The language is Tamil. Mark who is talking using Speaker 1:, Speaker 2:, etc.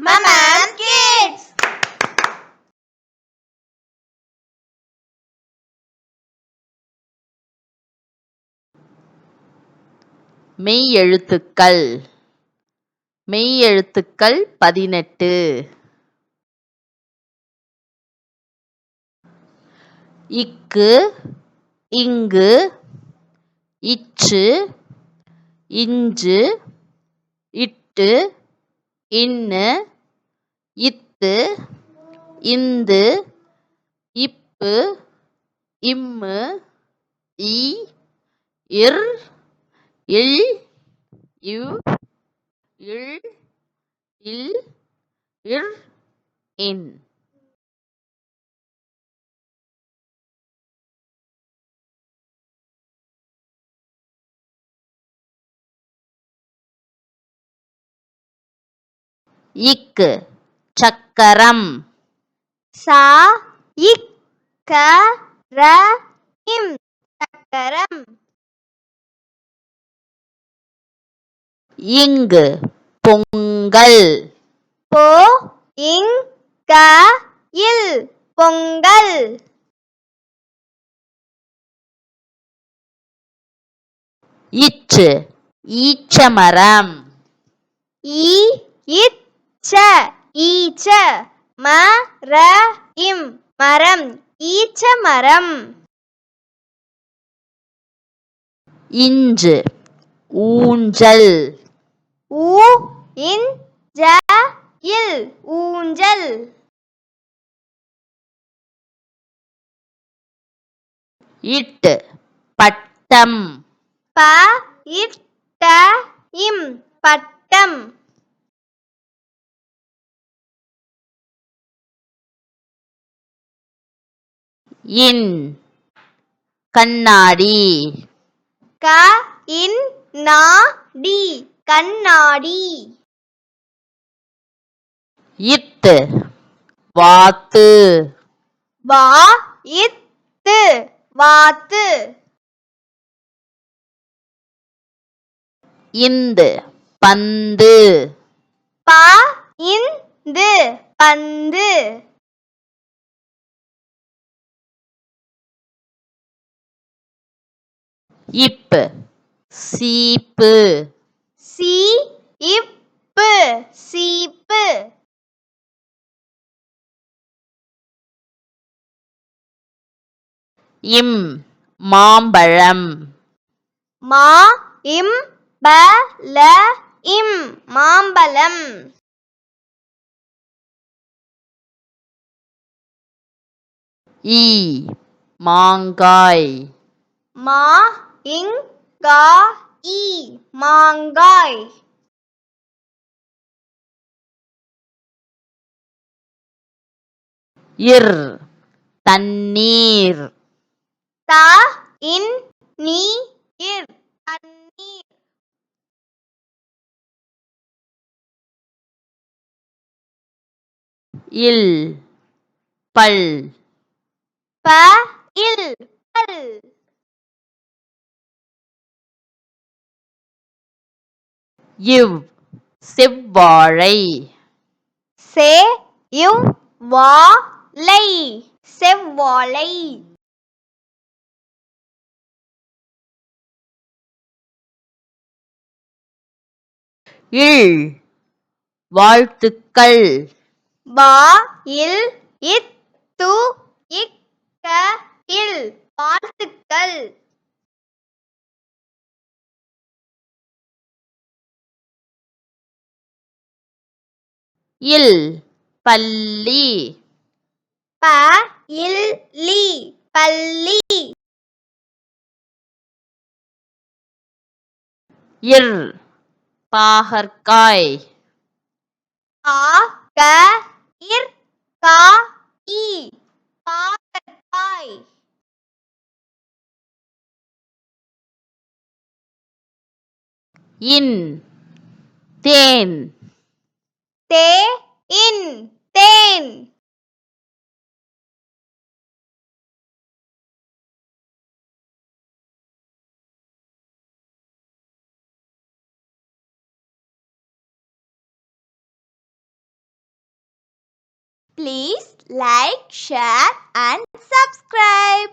Speaker 1: Mama and Kids. மெய்யெழுத்துக்கள் மெய்யெழுத்துக்கள் பதினெட்டு இக்கு இங்கு இச்சு இஞ்சு இட்டு இன்னு இத்து இந்து இப்பு இம்மு இ இர் இல் இவ் இல் இல் இர் இன். இக்கு. சக்கரம்.
Speaker 2: சா இக் க ர இம் சக்கரம்.
Speaker 1: இங்கு பொங்கல்.
Speaker 2: போ இங் க இல் பொங்கல்.
Speaker 1: இச்சு ஈச்சமரம்.
Speaker 2: ஈ இச்ச ஈச்ச ம ர இம் மரம் ஈச்ச மரம்.
Speaker 1: இஞ்சு ஊஞ்சல்.
Speaker 2: ஊ இன் ஜ இல் ஊஞ்சல்.
Speaker 1: இட்டு பட்டம்.
Speaker 2: ப இட்ட இம் பட்டம்.
Speaker 1: இன். கண்ணாடி.
Speaker 2: க இன் நா டி. கண்ணாடி.
Speaker 1: இத்து. வாத்து.
Speaker 2: வா இத்து. வாத்து.
Speaker 1: இந்து. பந்து.
Speaker 2: ப இந்து. பந்து.
Speaker 1: இப்பு. சீப்பு.
Speaker 2: சி இப்பு. சீப்பு.
Speaker 1: இம். மாம்பழம்.
Speaker 2: மா இம் ப ல இம். மாம்பழம்.
Speaker 1: ஈ. மாங்காய்.
Speaker 2: மா இங் கா இ மாங்காய்
Speaker 1: இர் தண்ணீர்.
Speaker 2: த இன் நீ இர் தண்ணீர்.
Speaker 1: இல் பல்.
Speaker 2: ப இல் பல்.
Speaker 1: இவ் செவ்வாழை.
Speaker 2: சே இவ் வா லை செவ்வாழை.
Speaker 1: இல் வாழ்த்துக்கள்.
Speaker 2: வா இல் இத் து இக் க இல் வாழ்த்துக்கள்.
Speaker 1: இல் பல்லி
Speaker 2: ப இல் லி பல்லி
Speaker 1: இர் பாகற்காய்.
Speaker 2: ஆ க இர் கா இ பாகற்காய்.
Speaker 1: இன் தேன்.
Speaker 2: Stay in. Then. Please like, share and subscribe.